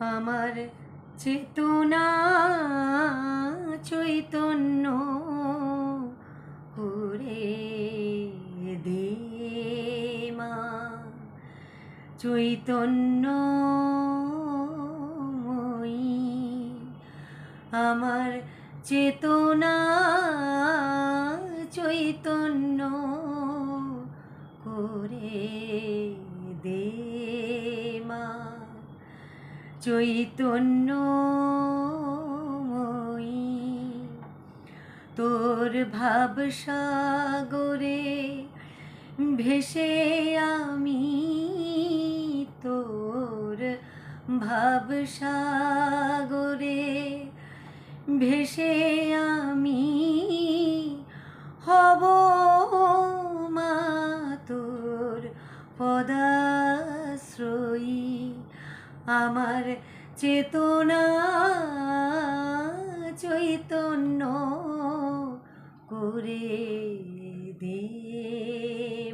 আমার চেতনা চৈতন্য করে দে মা। চৈতন্য আমার চেতনা চৈতন্য করে দে চৈতন্য তোর ভাব সাগরে ভেসে আমি তোর ভাব সাগরে ভেসে আমি চেতনা চৈতন্য করে দে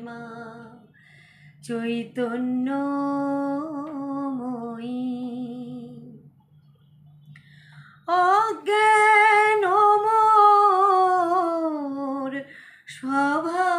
মা। চৈতন্য অজ্ঞান মোর স্বভাব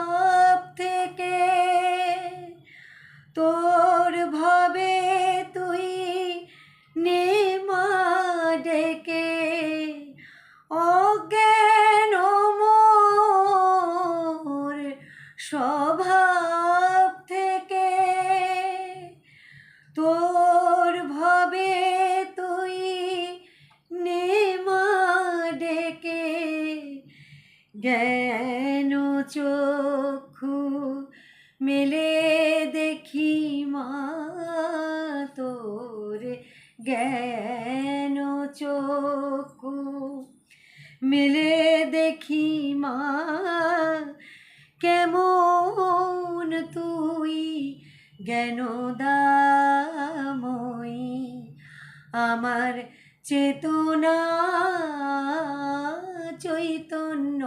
চক্ষু মেলে দেখি মা তোর জ্ঞান চক্ষু মেলে দেখি মা কেমন তুই জ্ঞান জ্ঞানদাময়ী আমার চেতনা চৈতন্য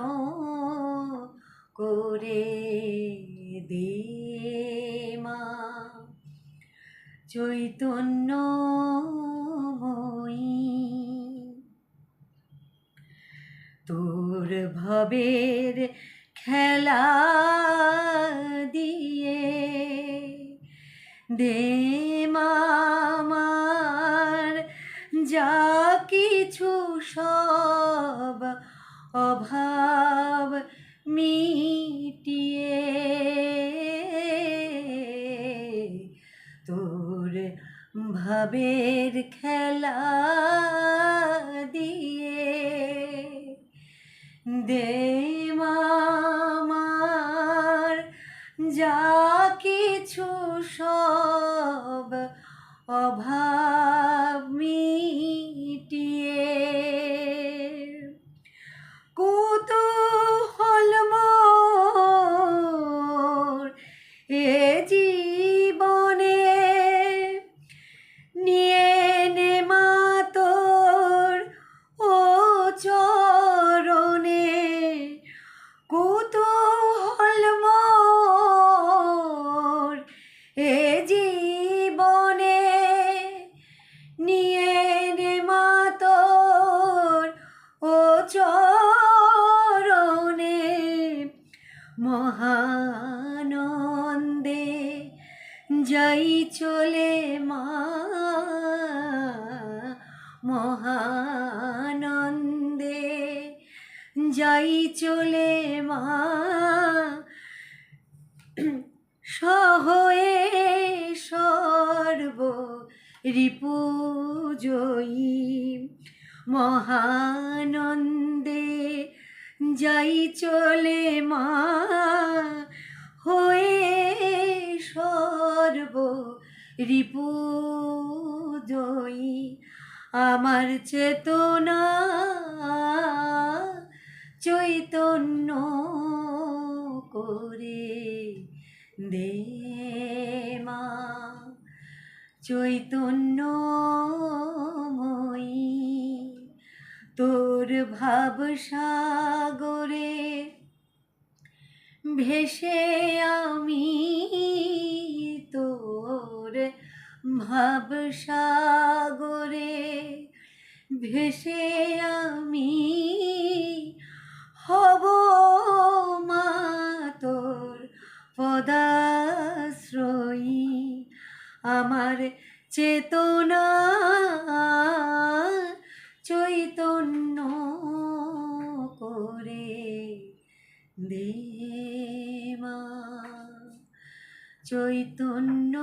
করে দে মা। চৈতন্য তোর ভবের খেলা দিয়ে দে মামার যা কিছু সব অভাব মিটিয়ে তোর ভাবের খেলা দিয়ে দে মামার যা কিছু সব যাই চলে মা, মহানন্দে। যাই চলে মা সহয়ে সর্ব রিপুজয়ী। মহানন্দে যাই চলে মা, হয়ে সর্ব রিপুজয়ী আমার চেতনা চৈতন্য করে দে মা। চৈতন্যময়ী তোর ভাব সাগরে ভেসে আমি তোর ভাবসাগরে ভেসে আমি হব মা তোর পদাশ্রয়ী। আমার চেতনা চৈতন্য করে দে মা চৈতন্য